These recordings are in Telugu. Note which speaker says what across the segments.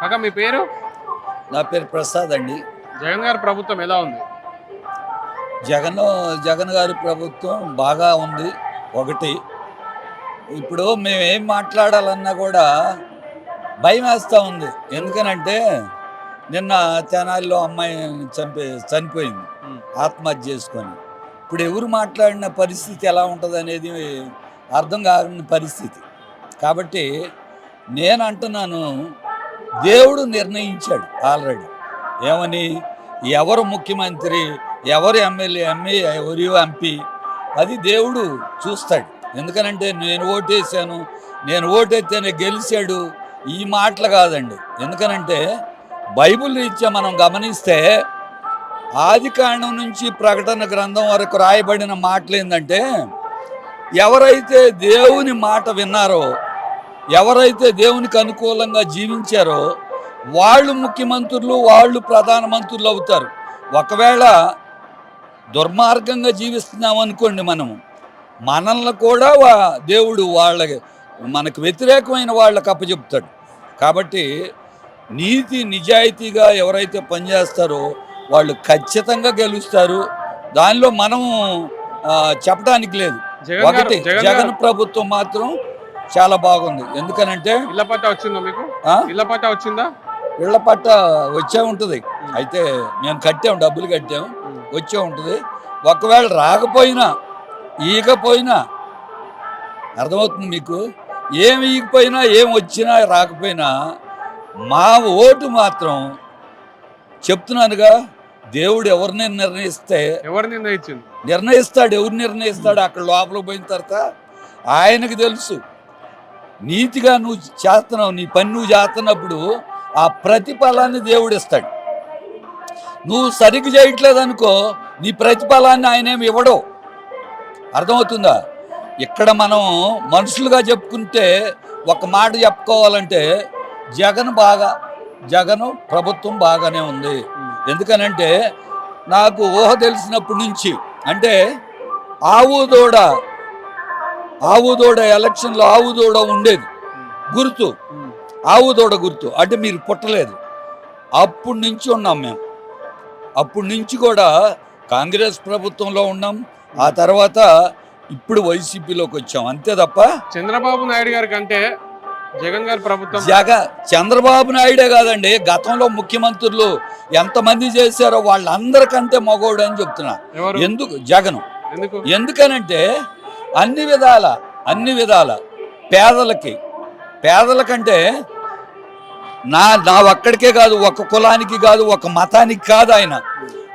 Speaker 1: కాక మీ పేరు?
Speaker 2: నా పేరు ప్రసాద్ అండి.
Speaker 1: జగన్ గారి ప్రభుత్వం ఎలా ఉంది?
Speaker 2: జగన్ జగన్ గారి ప్రభుత్వం బాగా ఉంది ఒకటి. ఇప్పుడు మేము ఏం మాట్లాడాలన్నా కూడా భయం వేస్తూ ఉంది. ఎందుకనంటే నిన్న తెనాలిలో అమ్మాయి చంపే చనిపోయింది. ఆత్మహత్య చేసుకొని. ఇప్పుడు ఎవరు మాట్లాడిన పరిస్థితి ఎలా ఉంటుంది అనేది అర్థం కాని పరిస్థితి. కాబట్టి నేను అంటున్నాను దేవుడు నిర్ణయించాడు ఆల్రెడీ. ఏమని? ఎవరు ముఖ్యమంత్రి ఎవరు ఎమ్మెల్యే ఎంఏ ఎవరు ఎంపీ? అది దేవుడు చూస్తాడు. ఎందుకనంటే నేను ఓటేసాను నేను ఓటేస్తేనే గెలిచాడు ఈ మాటలు కాదండి. ఎందుకనంటే బైబిల్ రీత్యా మనం గమనిస్తే ఆది కాండం నుంచి ప్రకటన గ్రంథం వరకు రాయబడిన మాటలు ఏంటంటే ఎవరైతే దేవుని మాట విన్నారో ఎవరైతే దేవునికి అనుకూలంగా జీవించారో వాళ్ళు ముఖ్యమంత్రులు వాళ్ళు ప్రధానమంత్రులు అవుతారు. ఒకవేళ దుర్మార్గంగా జీవిస్తున్నాం అనుకోండి మనము మనల్ని కూడా వా- దేవుడు వాళ్ళకి మనకు వ్యతిరేకమైన వాళ్ళకి అప్పచెప్తాడు. కాబట్టి నీతి నిజాయితీగా ఎవరైతే పనిచేస్తారో వాళ్ళు ఖచ్చితంగా గెలుస్తారు. దానిలో మనం చెప్పడానికి లేదు. ఒకటి
Speaker 1: జగన్
Speaker 2: ప్రభుత్వం మాత్రం చాలా బాగుంది. ఎందుకనంటే
Speaker 1: ఇళ్ళ పట్టా వచ్చిందా మీకు? ఇళ్ళ పట్టా వచ్చిందా?
Speaker 2: ఇళ్ళ పట్ట వచ్చే ఉంటుంది. అయితే మేము కట్టాం డబ్బులు కట్టాం. వచ్చే ఉంటుంది. ఒకవేళ రాకపోయినా ఈకపోయినా అర్థమవుతుంది మీకు? ఏమి ఈకపోయినా ఏం వచ్చినా రాకపోయినా మా ఓటు మాత్రం చెప్తున్నానుగా దేవుడు ఎవరిని నిర్ణయిస్తే
Speaker 1: ఎవరు నిర్ణయించింది?
Speaker 2: నిర్ణయిస్తాడు ఎవరు నిర్ణయిస్తాడు అక్కడ లోపలికి పోయిన తర్వాత ఆయనకు తెలుసు. నీతిగా నువ్వు చేస్తున్నావు నీ పని నువ్వు చేస్తున్నప్పుడు ఆ ప్రతిఫలాన్ని దేవుడు ఇస్తాడు. నువ్వు సరిగ్గా చేయట్లేదనుకో నీ ప్రతిఫలాన్ని ఆయన ఏమి ఇవ్వడు. అర్థమవుతుందా? ఇక్కడ మనం మనుషులుగా చెప్పుకుంటే ఒక మాట చెప్పుకోవాలంటే జగన్ బాగా జగన్ ప్రభుత్వం బాగానే ఉంది. ఎందుకనంటే నాకు ఊహ తెలిసినప్పటి నుంచి అంటే ఆవు దూడ ఆవు దూడ ఎలక్షన్లో ఆవు దూడ ఉండేది. గుర్తు?
Speaker 1: ఉమ్.
Speaker 2: ఆవు దూడ గుర్తు. అంటే మీరు పుట్టలేదు. అప్పటి నుంచి ఉన్నాం మేము. అప్పటి నుంచి కూడా కాంగ్రెస్ ప్రభుత్వంలో ఉన్నాం. ఆ తర్వాత ఇప్పుడు వైసీపీలోకి వచ్చాం. అంతే తప్ప
Speaker 1: చంద్రబాబు నాయుడు గారి కంటే జగన్ గారి ప్రభుత్వం
Speaker 2: జగ చంద్రబాబు నాయుడే కాదండి. గతంలో ముఖ్యమంత్రులు ఎంతమంది చేశారో వాళ్ళందరికంటే మగోడు అని చెప్తున్నా. ఎందుకు? జగను.
Speaker 1: ఎందుకు?
Speaker 2: ఎందుకనంటే అన్ని విధాల అన్ని విధాల పేదలకి పేదలకంటే నా నా ఒక్కడికే కాదు ఒక కులానికి కాదు ఒక మతానికి కాదు ఆయన.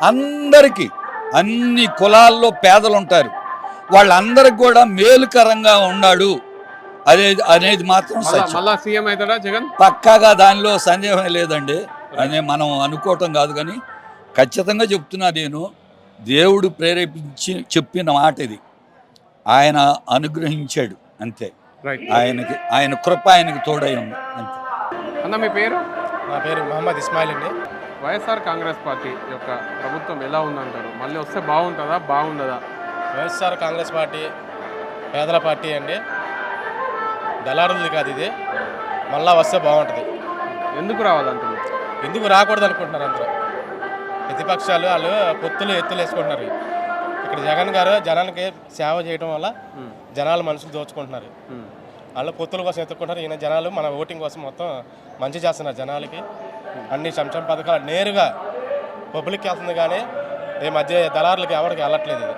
Speaker 2: అందరికీ అన్ని కులాల్లో పేదలు ఉంటారు వాళ్ళందరికి కూడా మేలుకరంగా ఉన్నాడు అదే అనేది మాత్రం
Speaker 1: సీఎం అవుతాడా జగన్?
Speaker 2: పక్కాగా దానిలో సందేహం లేదండి. అనే మనం అనుకోవటం కాదు కానీ ఖచ్చితంగా చెప్తున్నా నేను దేవుడు ప్రేరేపించి చెప్పిన మాట ఇది. ఆయన అనుగ్రహించాడు అంతే.
Speaker 1: రైట్
Speaker 2: ఆయనకి ఆయన కృప ఆయనకి తోడై ఉంది అంతే.
Speaker 1: అన్న మీ పేరు?
Speaker 3: నా పేరు మహమ్మద్ ఇస్మాయిల్ అండి.
Speaker 1: వైఎస్ఆర్ కాంగ్రెస్ పార్టీ యొక్క ప్రభుత్వం ఎలా ఉందంటారు? మళ్ళీ వస్తే బాగుంటుందా బాగుండదా?
Speaker 3: వైఎస్ఆర్ కాంగ్రెస్ పార్టీ పేదల పార్టీ అండి. దళారులది కాదు ఇది. మళ్ళా వస్తే బాగుంటుంది.
Speaker 1: ఎందుకు రావాలంటున్నారు?
Speaker 3: ఎందుకు రాకూడదు అనుకుంటున్నారు అందరూ? ప్రతిపక్షాలు వాళ్ళు పొత్తులు ఎత్తులు వేసుకుంటున్నారు ఇక్కడ జగన్ గారు జనానికి సేవ చేయడం వల్ల. జనాలు మనుషులు దోచుకుంటున్నారు. వాళ్ళు పొత్తుల కోసం ఎత్తుకుంటారు ఈయన జనాలు మన ఓటింగ్ కోసం మొత్తం మంచి చేస్తున్నారు జనాలకి. అన్ని సంక్షేమ పథకాలు నేరుగా పబ్లిక్కి వెళ్తుంది కానీ ఈ మధ్య దళారులకి ఎవరికి వెళ్ళట్లేదు ఇది.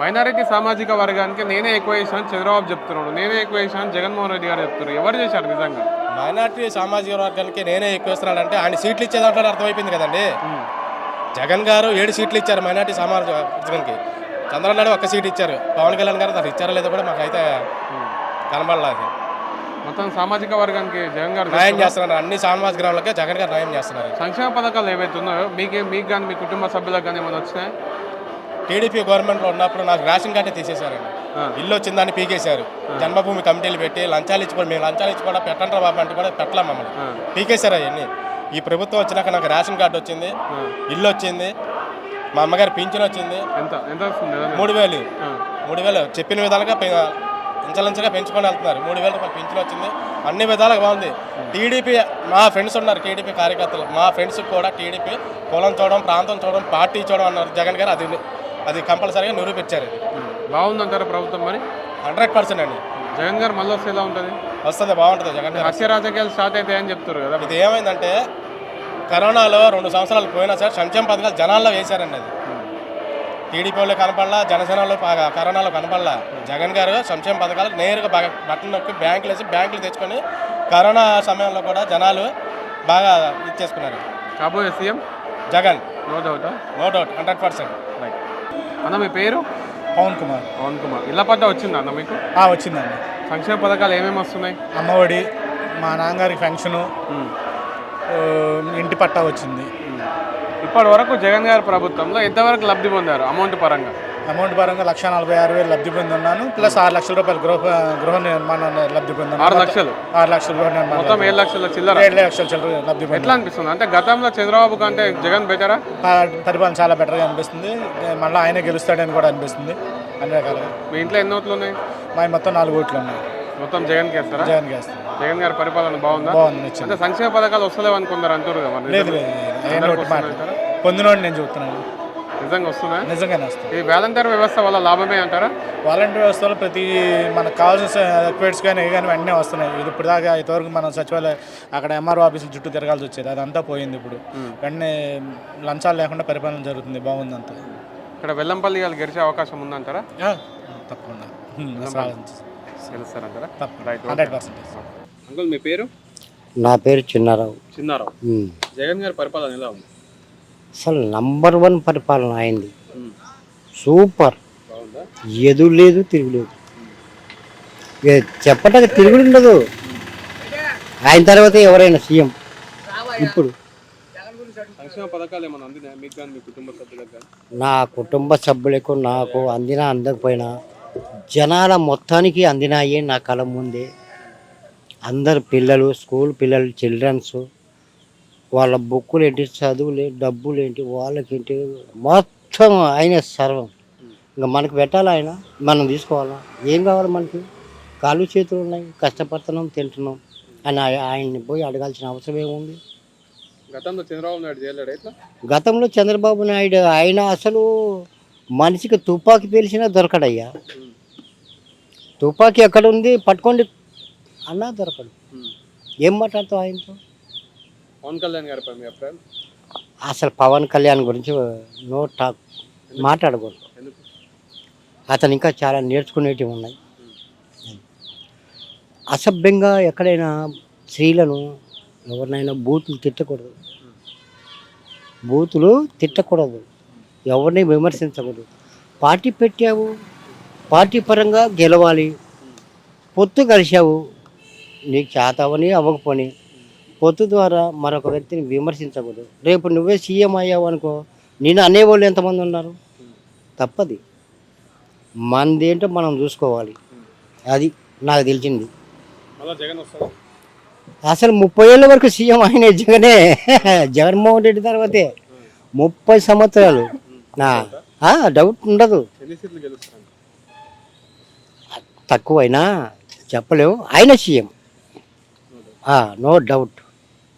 Speaker 1: మైనారిటీ సామాజిక వర్గానికి నేనే ఎక్కువ చేశాను చంద్రబాబు చెప్తున్నాడు. నేనే ఎక్కువ చేశాను జగన్మోహన్ రెడ్డి గారు చెప్తున్నారు. ఎవరు చేశారు నిజంగా?
Speaker 3: మైనార్టీ సామాజిక వర్గానికి నేనే ఎక్కువ ఇస్తున్నాడు అంటే ఆయన సీట్లు ఇచ్చే దాంట్లో అర్థమైపోయింది కదండి. జగన్ గారు ఏడు సీట్లు ఇచ్చారు మైనార్టీ సామాజిక వర్గానికి. చంద్రబాబు నాయుడు ఒక్క సీట్ ఇచ్చారు. పవన్ కళ్యాణ్ గారు దానికి ఇచ్చారో లేదో కూడా మాకైతే. కనబడలేదు.
Speaker 1: మొత్తం సామాజిక వర్గానికి జగన్ గారు
Speaker 3: న్యాయం
Speaker 1: చేస్తున్నారు.
Speaker 3: అన్ని సామాజిక వర్గాలకే జగన్ గారు న్యాయం చేస్తున్నారు.
Speaker 1: సంక్షేమ పథకాలు ఏవైతే ఉన్నాయో మీకు మీకు కానీ మీ కుటుంబ సభ్యులకు కానీ ఏమైనా వచ్చినాయి?
Speaker 3: టీడీపీ గవర్నమెంట్లో ఉన్నప్పుడు నాకు రేషన్ కార్డే తీసేశారండి. ఇల్లు వచ్చిందని పీకేశారు. జన్మభూమి కమిటీలు పెట్టి లంచాలు ఇచ్చి కూడా మేము లంచాలు ఇచ్చి కూడా పెట్టండి బాబు అంటే కూడా పెట్టలేం మమ్మల్ని. పీకేశారు అవన్నీ. ఈ ప్రభుత్వం వచ్చినాక నాకు రేషన్ కార్డు వచ్చింది. ఇల్లు వచ్చింది. మా అమ్మగారి పింఛన్ వచ్చింది.
Speaker 1: ఎంత? ఎంత వస్తుంది?
Speaker 3: మూడు వేలు. మూడు వేలు. చెప్పిన విధాలుగా ఇంచలంచగా పెంచుకొని వెళ్తున్నారు. మూడు వేల రూపాయలు పెంచులు వచ్చింది. అన్ని విధాలుగా బాగుంది. టీడీపీ మా ఫ్రెండ్స్ ఉన్నారు టీడీపీ కార్యకర్తలు. మా ఫ్రెండ్స్ కూడా టీడీపీ కులం చూడడం ప్రాంతం చూడడం పార్టీ చూడడం అన్నారు. జగన్ గారు అది అది కంపల్సరీగా నిరూపించారు.
Speaker 1: బాగుందంటారా ప్రభుత్వం మరి?
Speaker 3: హండ్రెడ్ పర్సెంట్ అండి.
Speaker 1: జగన్ గారు మళ్ళీ వస్తే ఎలా ఉంటుంది?
Speaker 3: వస్తుంది బాగుంటుంది జగన్ గారు.
Speaker 1: రాజకీయాలు స్టార్ట్ అయితే అని చెప్తారు కదా.
Speaker 3: ఇది ఏమైందంటే కరోనాలో రెండు సంవత్సరాలు పోయినా సార్ సంక్షేమ పథకాలు జనాల్లో వేశారండి అది. టీడీపీ వాళ్ళు కనపడలా జనసేనలో ప- కరోనాలో కనపడలా. జగన్ గారు సంక్షేమ పథకాలు నేరుగా బాగా బట్టలు నొక్కి బ్యాంకులు వేసి బ్యాంకులు తెచ్చుకొని కరోనా సమయంలో కూడా జనాలు బాగా ఇచ్చేసుకున్నారు
Speaker 1: కాబోయే CM?
Speaker 3: Jagan.
Speaker 1: No doubt?
Speaker 3: No doubt hundred percent.
Speaker 1: Right. అన్న మీ పేరు?
Speaker 4: పవన్ కుమార్.
Speaker 1: పవన్ కుమార్. ఇళ్ళ పట్ట వచ్చిందా అన్న మీకు?
Speaker 4: ఆ, వచ్చిందండి.
Speaker 1: సంక్షేమ పథకాలు ఏమేమి వస్తున్నాయి?
Speaker 4: అమ్మఒడి మా నాన్నగారికి ఫంక్షను ఇంటి పట్టా వచ్చింది.
Speaker 1: ఇప్పటి వరకు జగన్ గారి ప్రభుత్వంలో ఎంతవరకు లబ్ధి పొందారు అమౌంట్ పరంగా?
Speaker 4: అమౌంట్ పరంగా లక్ష నలభై ఆరు వేలు లబ్ధి పొంది ఉన్నాను ప్లస్ ఆరు లక్షల రూపాయలు గృహ గృహ నిర్మాణం లబ్ధి పొందాను
Speaker 1: ఆరు లక్షలు?
Speaker 4: ఆరు లక్షల గృహ నిర్మాణం
Speaker 1: మొత్తం ఏడు లక్షల చిల్లర?
Speaker 4: ఏడు లక్షల చిల్లర లబ్ధి పొందాను.
Speaker 1: ఎట్లా అనిపిస్తుంది? అంటే గతంలో చంద్రబాబు కంటే జగన్ బెటరా?
Speaker 4: పరిపాలన చాలా బెటర్గా అనిపిస్తుంది. మళ్ళీ ఆయనే గెలుస్తాడని కూడా అనిపిస్తుంది. అన్ని రకాలుగా.
Speaker 1: మీ ఇంట్లో ఎన్ని ఓట్లు ఉన్నాయి
Speaker 4: మా మొత్తం నాలుగు ఓట్లు ఉన్నాయి
Speaker 1: మొత్తం జగన్కి వేస్తారా?
Speaker 4: జగన్ గేస్తాం
Speaker 1: జగన్ గారి పరిపాలన బాగుందా? అంటే సంక్షేమ పథకాలు వస్తలేవు అనుకున్నారు అంటారు కదా
Speaker 4: లేదు? పొందినోడు నేను చెబుతున్నాను
Speaker 1: నిజంగా వస్తున్నాయి
Speaker 4: నిజంగానే వస్తాను
Speaker 1: ఈ వాలంటీర్ వ్యవస్థ వల్ల లాభమే అంటారా?
Speaker 4: వాలంటీర్ వ్యవస్థలో ప్రతి మనకు కావాల్సిన రిక్వైర్స్ కానీ ఏ కానీ వెంటనే వస్తున్నాయి. ఇది ఇప్పుడు దాకా ఇంతవరకు మనం సచివాలయ అక్కడ ఎంఆర్ఓ ఆఫీసుల చుట్టూ తిరగాల్సి వచ్చేది. అదంతా పోయింది ఇప్పుడు. వెంటనే లంచాలు లేకుండా పరిపాలన జరుగుతుంది. బాగుంది అంతా.
Speaker 1: ఇక్కడ వెల్లంపల్లి వాళ్ళు గెలిచే అవకాశం ఉందంటారా?
Speaker 4: తప్పకుండా.
Speaker 1: గెలుస్తారంటారా? రైట్
Speaker 4: హండ్రెడ్ పర్సెంట్
Speaker 1: అంకుల్ మీ పేరు?
Speaker 5: నా పేరు చిన్నారావు.
Speaker 1: చిన్నారావు. జగన్ గారి పరిపాలన ఎలా ఉంది?
Speaker 5: అసలు నంబర్ వన్ పరిపాలన అయింది. సూపర్. ఎదు లేదు తిరుగులేదు ఇక చెప్పటానికి తిరుగుడు ఉండదు. ఆయన తర్వాత ఎవరైనా సీఎం. ఇప్పుడు. నా కుటుంబ సభ్యులకు నాకు అందినా అందకపోయినా జనాల మొత్తానికి అందినాయి నా కళ ముందే. అందరు పిల్లలు స్కూల్ పిల్లలు చిల్డ్రన్స్ వాళ్ళ బుక్కులు ఏంటి చదువులు డబ్బులు ఏంటి వాళ్ళకేంటి మొత్తం ఆయన సర్వం. ఇంకా మనకు పెట్టాలా ఆయన? మనం తీసుకోవాలా? ఏం కావాలి మనకి? కాళ్ళు చేతులు ఉన్నాయి కష్టపడుతున్నాం తింటున్నాం అని ఆయ- ఆయన్ని పోయి అడగాల్సిన అవసరం ఏముంది?
Speaker 1: గతంలో చంద్రబాబు నాయుడు చేయలేడు
Speaker 5: గతంలో చంద్రబాబు నాయుడు ఆయన అసలు మనిషికి తుపాకీ పేల్చినా దొరకడయ్యా. తుపాకీ ఎక్కడ ఉంది పట్టుకోండి అన్నా దొరకడు ఏం మాట్లాడతావు ఆయనతో?
Speaker 1: పవన్ కళ్యాణ్ గారిపై మీ అభిప్రాయం?
Speaker 5: అసలు పవన్ కళ్యాణ్ గురించి నో టాక్ మాట్లాడకూడదు.
Speaker 1: ఎందుకు?
Speaker 5: అతను ఇంకా చాలా నేర్చుకునేటివి ఉన్నాయి. అసభ్యంగా ఎక్కడైనా స్త్రీలను ఎవరినైనా బూతులు తిట్టకూడదు. బూతులు తిట్టకూడదు. ఎవరిని విమర్శించకూడదు. పార్టీ పెట్టావు పార్టీ పరంగా గెలవాలి. పొత్తు కలిశావు నీకు చేతవని అవ్వకపోని పొత్తు ద్వారా మరొక వ్యక్తిని విమర్శించకూడదు. రేపు నువ్వే సీఎం అయ్యావు అనుకో నేను అనేవాళ్ళు ఎంతమంది ఉన్నారు? తప్పది. మనది ఏంటో మనం చూసుకోవాలి. అది నాకు తెలిసింది. అసలు ముప్పై ఏళ్ళ వరకు సీఎం ఆయన జగనే జగన్మోహన్ రెడ్డి తర్వాతే. ముప్పై సంవత్సరాలు. డౌట్ ఉండదు. తక్కువైనా చెప్పలేము ఆయన సీఎం. No doubt